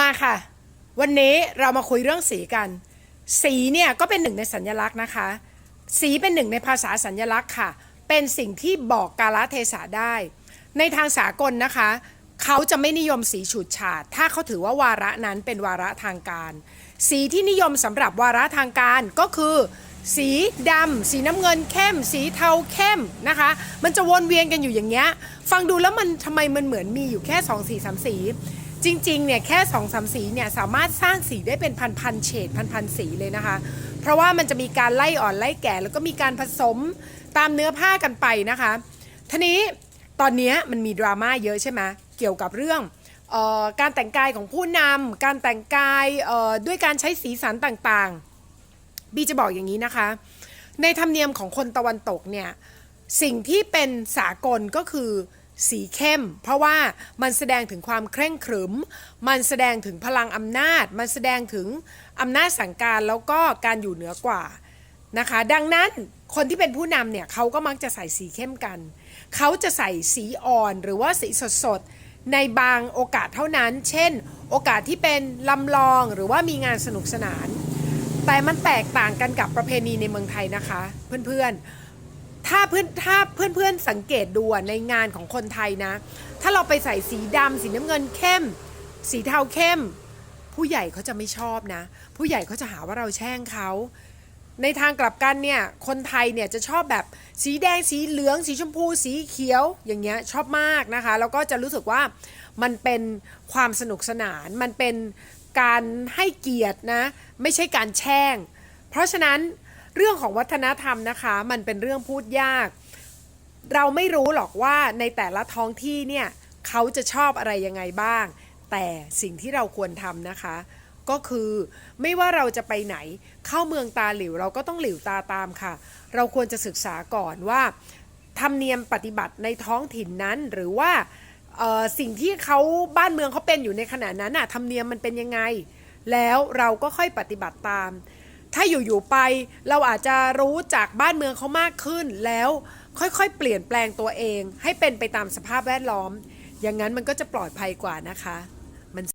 มาค่ะ วันนี้เรามาคุยเรื่องสีกัน สีเนี่ยก็เป็นหนึ่งในสัญลักษณ์นะคะ สีเป็นหนึ่งในภาษาสัญลักษณ์ค่ะ เป็นสิ่งที่บอกกาลเทศะได้ ในทางสากลนะคะ เขาจะไม่นิยมสีฉูดฉาด ถ้าเขาถือว่าวาระนั้นเป็นวาระทางการ สีที่นิยมสำหรับวาระทางการก็คือ สีดำสีน้ำเงินเข้ม สีเทาเข้มนะคะ มันจะวนเวียนกันอยู่อย่างเงี้ย ฟังดูแล้วมันทำไมมันเหมือนมีอยู่แค่2สีสามสี จริงๆเนี่ยแค่2อสามสีเนี่ยสามารถสร้างสีได้เป็นพันๆเฉดพันๆสีเลยนะคะ เพราะว่ามันจะมีการไล่อ่อนไล่แก่ แล้วก็มีการผสมตามเนื้อผ้ากันไปนะคะทีนี้ตอนนี้มันมีดราม่าเยอะใช่ไหมเกี่ยวกับเรื่องออการแต่งกายของผู้นำการแต่งกายด้วยการใช้สีสันต่างๆ บีจะบอกอย่างนี้นะคะ ในธรรมเนียมของคนตะวันตกเนี่ยสิ่งที่เป็นสากลก็คือ สีเข้ม เพราะว่ามันแสดงถึงความเคร่งขรึม มันแสดงถึงพลังอำนาจ มันแสดงถึงอำนาจสั่งการแล้วก็การอยู่เหนือกว่านะคะ ดังนั้นคนที่เป็นผู้นำเนี่ยเขาก็มักจะใส่สีเข้มกัน เขาจะใส่สีอ่อนหรือว่าสีสดๆในบางโอกาสเท่านั้น เช่น โอกาสที่เป็นลำลองหรือว่ามีงานสนุกสนาน แต่มันแตกต่างกันกับประเพณีในเมืองไทยนะคะ เพื่อนๆ ถ้าเพื่อนถ้าเพื่อนๆสังเกตดูในงานของคนไทยนะ ถ้าเราไปใส่สีดำสีน้ำเงินเข้ม สีเทาเข้ม ผู้ใหญ่เขาจะไม่ชอบนะ ผู้ใหญ่เขาจะหาว่าเราแช่งเขาในทางกลับกันเนี่ย คนไทยเนี่ยจะชอบแบบสีแดงสีเหลือง สีชมพู สีเขียวอย่างเงี้ยชอบมากนะคะ แล้วก็จะรู้สึกว่ามันเป็นความสนุกสนาน มันเป็นการให้เกียรตินะ ไม่ใช่การแช่ง เพราะฉะนั้น เรื่องของวัฒนธรรมนะคะ มันเป็นเรื่องพูดยาก เราไม่รู้หรอกว่าในแต่ละท้องที่เนี่ยเขาจะชอบอะไรยังไงบ้าง แต่สิ่งที่เราควรทำนะคะ ก็คือไม่ว่าเราจะไปไหน เข้าเมืองตาหลิวเราก็ต้องหลิวตาตามค่ะ เราควรจะศึกษาก่อนว่าธรรมเนียมปฏิบัติในท้องถิ่นนั้นหรือว่าสิ่งที่เขาบ้านเมืองเขาเป็นอยู่ในขณะนั้นน่ะธรรมเนียมมันเป็นยังไง แล้วเราก็ค่อยปฏิบัติตาม ถ้าอยู่ๆไปเราอาจจะรู้จากบ้านเมืองเขามากขึ้นแล้วค่อยๆ เปลี่ยนแปลงตัวเองให้เป็นไปตามสภาพแวดล้อม อย่างนั้นมันก็จะปลอดภัยกว่านะคะ